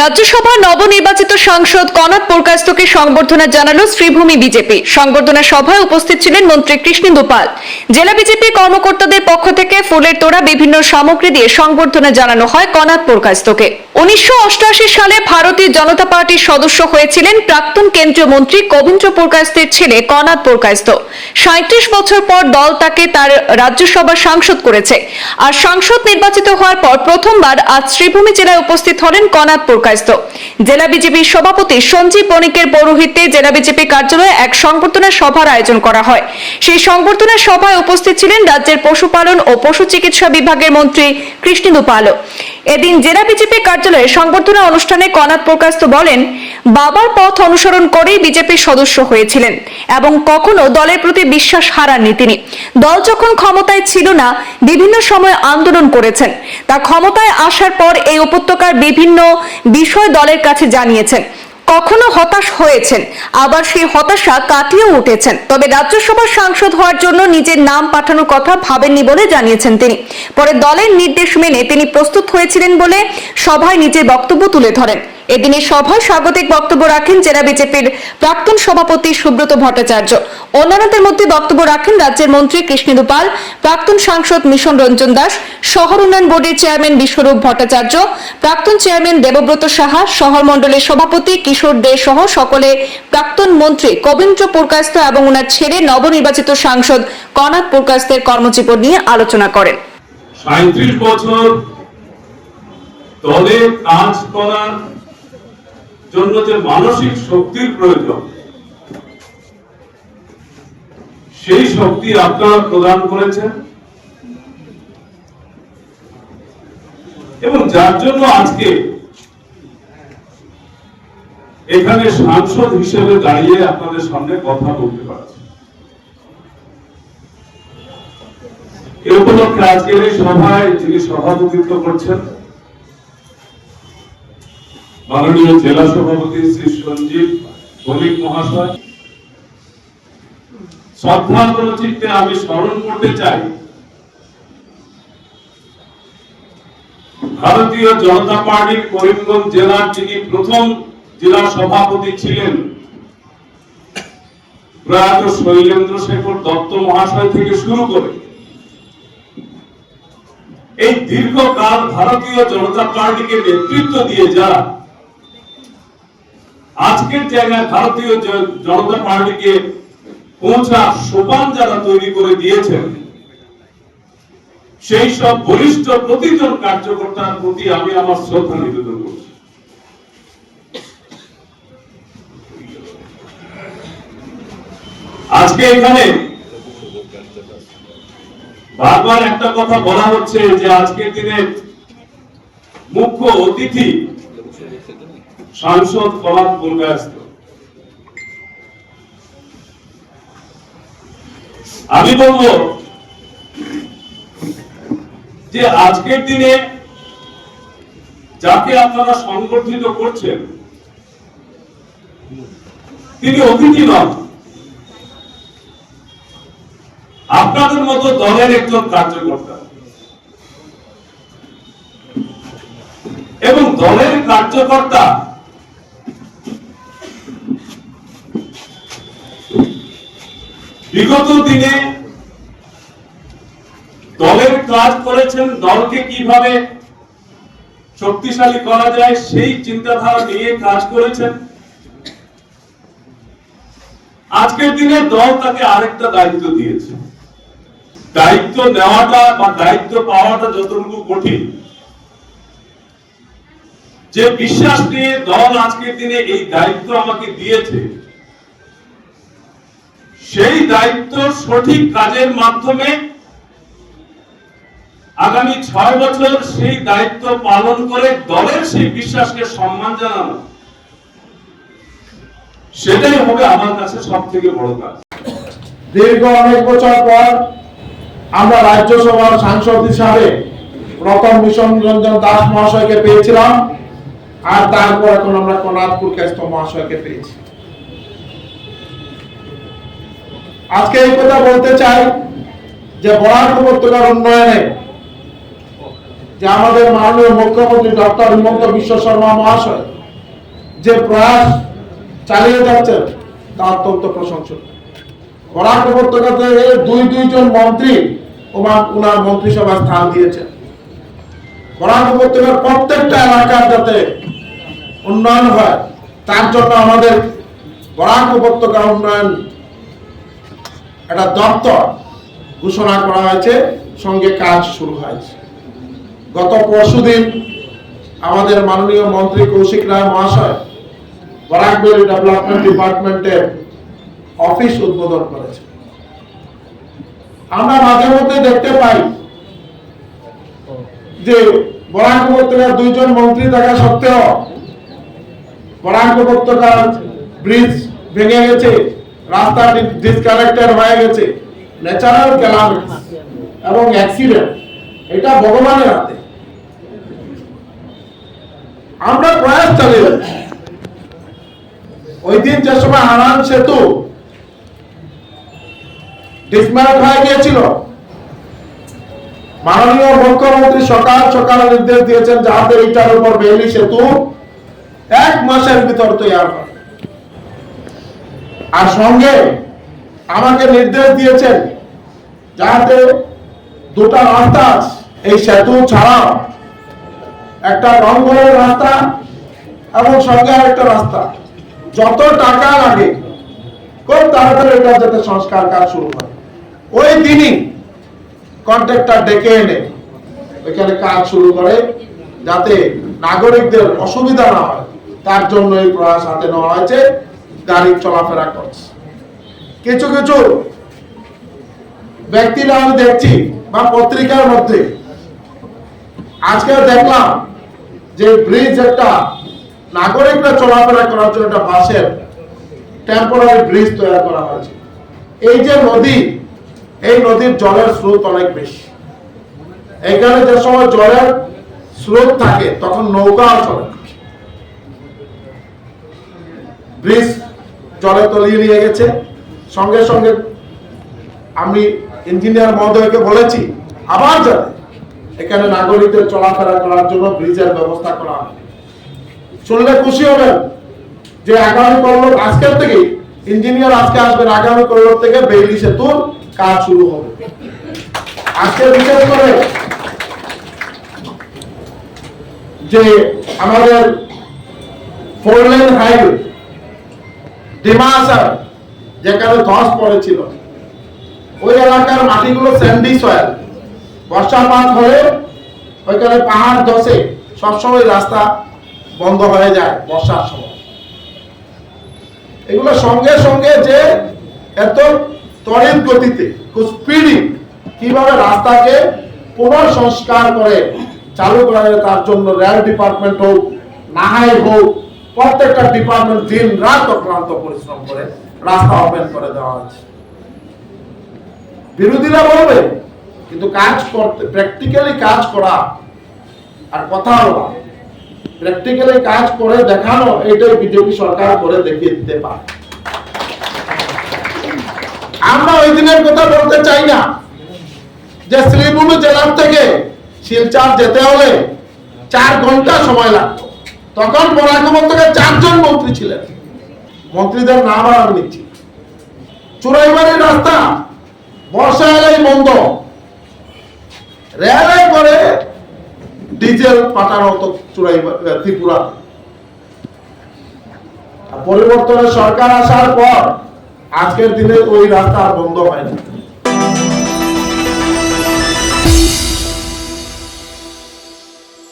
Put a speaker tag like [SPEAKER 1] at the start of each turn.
[SPEAKER 1] রাজ্যসভার নবনির্বাচিত সাংসদ কনক পুরকাস্তকে সংবর্ধনা জানালো শ্রীভূমি বিজেপি। সংবর্ধনা সভায় উপস্থিত ছিলেন মন্ত্রী কৃষ্ণেন্দু পাল জেলা বিজেপি কর্মকর্তাদের পক্ষ থেকে ফুলের তোড়া বিভিন্ন সামগ্রী দিয়ে সংবর্ধনা জানানো হয় কনাথ পুরকাস্তকে। উনিশশো সালে ভারতীয় জনতা পার্টির সদস্য হয়েছিলেন প্রাক্তন কেন্দ্রীয় মন্ত্রী কবীন্দ্র পুরকাস্তের ছেলে কনাথ পুরকাস্ত। সাঁত্রিশ বছর পর দল তাকে তার রাজ্যসভার সাংসদ করেছে। আর সাংসদ নির্বাচিত হওয়ার পর প্রথমবার আজ শ্রীভূমি জেলায় উপস্থিত হলেন কনাথ পুরকাস্ত জেলা বিজেপির সভাপতি সঞ্জীব বণিকের পৌরোহিত্যে জেলা বিজেপি কার্যালয়ে এক সংবর্ধনা সভার আয়োজন করা হয়। সেই সংবর্ধনা সভায় উপস্থিত ছিলেন রাজ্যের পশুপালন ও পশু চিকিৎসা বিভাগের মন্ত্রী কৃষ্ণেন্দু পালও। এদিন জেলা বিজেপি কার্যালয়ে সংবর্ধনা অনুষ্ঠানে কনাথ প্রকাশত বলেন, বাবার পথ অনুসরণ করেই বিজেপির সদস্য হয়েছিলেন এবং কখনো দলের প্রতি বিশ্বাস হারাননি তিনি। দল যখন ক্ষমতায় ছিল না, বিভিন্ন সময় আন্দোলন করেছেন। তা ক্ষমতায় আসার পর এই উপত্যকার বিভিন্ন বিষয় দলের কাছে জানিয়েছেন। কখনো হতাশ হয়েছেন, আবার সেই হতাশা কাটিয়ে উঠেছেন। তবে রাজ্যসভার সাংসদ হওয়ার জন্য নিজের নাম পাঠানোর কথা ভাবেননি বলে জানিয়েছেন তিনি। পরে দলের নির্দেশ মেনে তিনি প্রস্তুত হয়েছিলেন বলে সভায় নিজের বক্তব্য তুলে ধরেন। এদিনের সভায় স্বাগতিক বক্তব্য রাখেন জেলা বিজেপির প্রাক্তন সভাপতি সুব্রত ভট্টাচার্য। অন্যান্যদের মধ্যে বক্তব্য রাখেন রাজ্যের মন্ত্রী কৃষ্ণেন্দু প্রাক্তন সাংসদ মিশন রঞ্জন দাস, শহর উন্নয়ন বোর্ডের চেয়ারম্যান বিশ্বরূপ ভট্টাচার্য, প্রাক্তন চেয়ারম্যান দেবব্রত সাহা, শহর মণ্ডলের সভাপতি কিশোর দে সহ সকলে প্রাক্তন মন্ত্রী কবীন্দ্র পুরকাস্ত এবং ওনার ছেলে নবনির্বাচিত সাংসদ কনাথ পুরকাস্তের কর্মজীবন নিয়ে আলোচনা করেন।
[SPEAKER 2] বছর দলে কাজ করার জন্য যে মানসিক শক্তির প্রয়োজন, সেই শক্তি আপনারা প্রদান করেছেন। এবং যার জন্য আজকে এখানে সাংসদ হিসেবে দাঁড়িয়ে আপনাদের সামনে কথা বলতে পারছি। এ উপলক্ষে আজকের এই সভায় যিনি সভাপতিত্ব করছেন মাননীয় জেলা সভাপতি শ্রী সঞ্জীব ভৌমিক মহাশয়। শ্রদ্ধাপন চিত্তে আমি স্মরণ করতে চাই, ভারতীয় জনতা পার্টির করিমগঞ্জ জেলার যিনি প্রথম জেলা সভাপতি ছিলেন, প্রয়াত শৈলেন্দ্র শেখর দত্ত মহাশয় থেকে শুরু করে এই দীর্ঘকাল ভারতীয় জনতা পার্টিকে নেতৃত্ব দিয়ে যারা আজকের জায়গায় ভারতীয় জনতা পার্টিকে সোপান যারা তৈরি করে দিয়েছেন, সেই সব বলিষ্ঠ প্রতিজন কার্যকর্তার প্রতি আমি আমার শ্রদ্ধা নিবেদন করছি। আজকে এখানে বারবার একটা কথা বলা হচ্ছে যে আজকের দিনে মুখ্য অতিথি সাংসদ কলাপ পুরকায়স্ত আমি বলব যে আজকের দিনে যাকে আপনারা সংগঠিত করছেন, তিনি অতিথি নন। আপনাদের মতো দলের একজন কার্যকর্তা। এবং দলের কার্যকর্তা বিগত দিনে দলের কাজ করেছেন, দলকে কীভাবে শক্তিশালী করা যায় সেই চিন্তাধারা নিয়ে কাজ করেছেন। আজকের দিনে দল তাকে আরেকটা দায়িত্ব দিয়েছে। দায়িত্ব নেওয়াটা বা দায়িত্ব পাওয়াটা যতটুকু কঠিন, যে বিশ্বাস নিয়ে দল আজকের দিনে এই দায়িত্ব আমাকে দিয়েছে সেই দায়িত্ব সঠিক কাজের মাধ্যমে আগামী ছয় বছর সেই দায়িত্ব পালন করে দলের সেই বিশ্বাসকে সম্মান জানানো, সেটাই হবে আমার কাছে সব থেকে বড় কাজ।
[SPEAKER 3] দীর্ঘ অনেক বছর পর আমরা রাজ্যসভার সাংসদ হিসাবে প্রথম মিশন রঞ্জন দাস মহাশয়কে পেয়েছিলাম, আর তারপর এখন আমরা কনাথপুর কেস্ত মহাশয়কে পেয়েছি। আজকে এই কথা বলতে চাই যে বরাক উপত্যকার উন্নয়নে যে আমাদের মাননীয় মুখ্যমন্ত্রী ডক্টর হিমন্ত বিশ্ব শর্মা মহাশয় যে প্রয়াস চালিয়ে যাচ্ছেন, তা অত্যন্ত প্রশংসনীয়। বরাক উপত্যকাতে দুই দুইজন মন্ত্রী ওনার মন্ত্রিসভায় স্থান দিয়েছেন। বরাক উপত্যকার প্রত্যেকটা এলাকার যাতে উন্নয়ন হয়, তার জন্য আমাদের বরাক উপত্যকা উন্নয়ন একটা দপ্তর ঘোষণা করা হয়েছে, সঙ্গে কাজ শুরু হয়েছে। গত পরশুদিন আমাদের মাননীয় মন্ত্রী কৌশিক রায় মহাশয় বরাকবেল ডেভেলপমেন্ট ডিপার্টমেন্টের অফিস উদ্বোধন করেছে। আমরা মাঝে মধ্যে দেখতে পাই যে বরাক উপত্যকার দুইজন মন্ত্রী থাকা সত্ত্বেও বরাক উপত্যকার ব্রিজ ভেঙে গেছে। রাস্তা ডিসকানেক্টেড হয়ে গেছে। ন্যাচারাল ক্যালামিটিস এবং অ্যাক্সিডেন্ট এটা ভগবানের হাতে। আমরা প্রয়াস চালিয়ে যাচ্ছি। ওই দিন যে সময় হারান সেতু ডিসম্যাট হয়ে গিয়েছিল। মাননীয় মুখ্যমন্ত্রী সকাল সকাল নির্দেশ দিয়েছেন যাতে এইটার উপর বেইলি সেতু এক মাসের ভিতর তৈরি হয়। আর সঙ্গে আমাকে নির্দেশ দিয়েছেন যাতে দুটা রাস্তা এই সেতু ছাড়াও একটা রংঘরের রাস্তা এবং সঙ্গে একটা রাস্তা। যত টাকা লাগে, খুব তাড়াতাড়ি এটা যাতে সংস্কার কাজ শুরু হয়। ওই দিনই কন্ট্রাক্টর ডেকে এনে ওইখানে কাজ শুরু করে, যাতে নাগরিকদের অসুবিধা না হয়। তার জন্য এই প্রয়াস হাতে নেওয়া হয়েছে। গাড়ি চলাফেরা করছে। কিছু কিছু ব্যক্তিরা আমি দেখছি, বা পত্রিকার মধ্যে। আজকে দেখলাম যে ব্রিজ একটা নাগরিকরা চলাফেরা করার জন্য একটা বাসের টেম্পোরারি ব্রিজ তৈরি করা হয়েছে। এই যে নদী, এই নদীর জলের স্রোত অনেক বেশি। এখানে যে সময় জলের স্রোত থাকে, তখন নৌকাও চলে। ব্রিজ জলে তলিয়ে নিয়ে গেছে। সঙ্গে সঙ্গে আমি ইঞ্জিনিয়ার মহোদয়কে বলেছি, আবার যাতে এখানে নাগরিকদের চলাফেরা করার জন্য ব্রিজের ব্যবস্থা করা হয় শুনলে খুশি হবেন যে আগামী কল্লোক আজকের থেকে ইঞ্জিনিয়ার আজকে আসবেন, আগামী কল্লোক থেকে বেইলি সেতুর কাজ শুরু হবে। আজকে বিশেষ করে যে আমাদের ফোর লেন হাইওয়ে ডিমাসার যেখানে ধস পড়েছিল। ওই এলাকার মাটিগুলো স্যান্ডি সয়েল বর্ষাপাত হলে ওইখানে পাহাড় ধসে সবসময় রাস্তা বন্ধ হয়ে যায় বর্ষার সময়। এগুলো সঙ্গে সঙ্গে যে এত ত্বরিত গতিতে স্পিডি কীভাবে রাস্তাকে পুনঃসংস্কার করে চালু করা তার জন্য রেল ডিপার্টমেন্ট হোক, নাহাই হোক প্রত্যেকটা ডিপার্টমেন্ট দিন রাত অক্লান্ত পরিশ্রম করে রাস্তা ওপেন করে দেওয়া হয়েছে। বিরোধীরা বলবে, কিন্তু কাজ করতে প্র্যাকটিক্যালি কাজ করা আর কথা বলা প্র্যাকটিক্যালি কাজ করে দেখানো এটাই বিজেপি সরকার করে দেখিয়ে দিতে পারে। আমরা ওই দিনের কথা বলতে চাই না যে শ্রীভূমি জেলার থেকে শিলচার যেতে হলে চার ঘণ্টা সময় লাগতো। তখন বরাক উপত্যকায় চারজন মন্ত্রী ছিলেন। মন্ত্রীদের নাম আর নিচ্ছি চুরাইবাড়ির রাস্তা বর্ষা এলেই বন্ধ। রেলে করে ডিজেল পাঠানো হতো চুরাই ত্রিপুরা পরিবর্তনের সরকার আসার পর, আজকের দিনে ওই রাস্তা আর বন্ধ হয়নি।